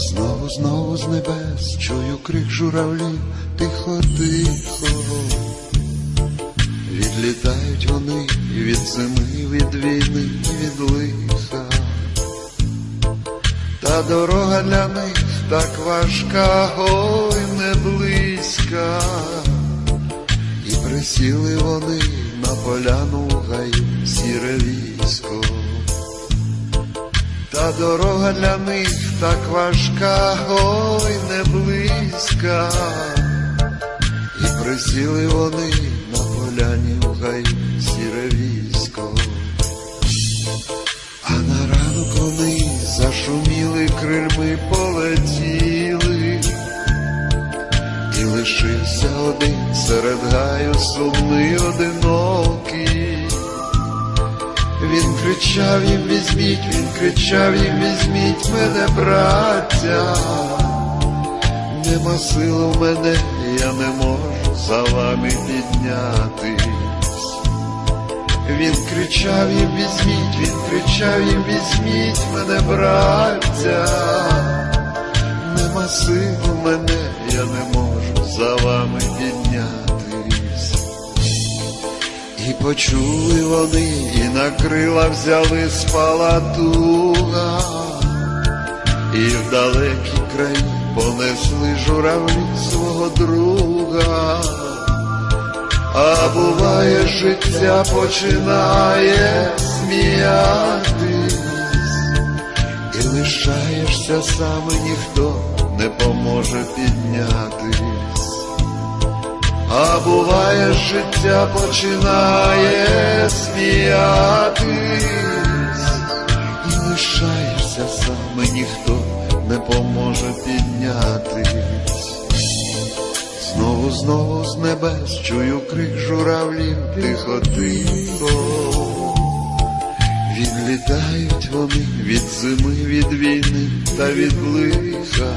знову знову з небес чую крик журавлів, тихо, тихо. Відлітають вони від зими, від війни, від лиха. Та дорога для них так важка, ой, не близька. І присіли вони на поляну гаю сіре військо. Дорога для них так важка, ой, не близька. І присіли вони на поляні в гаю сіре військо. А на ранок вони зашуміли крильми полетіли, і лишився один серед гаю сумний одинокий. Кричав їм візьміть, він кричав їм візьміть мене, браття. Нема сил у мене, я не можу за вами піднятись. Він кричав їм візьміть, він кричав їм візьміть мене, браття. Нема сил у мене, я не можу за вами піднятись. І почули вони, і на крила взяли спала туга, і в далекі краї понесли журавлі свого друга. А буває, життя починає сміятись, і лишаєшся сам, і ніхто не поможе піднятись. А буває, життя починає сміятись, і лишаєшся сам, і ніхто не поможе піднятись. Знову, знову з небес чую крик журавлів, тихо, тихо. Відлітають вони від зими, від війни та від лиха.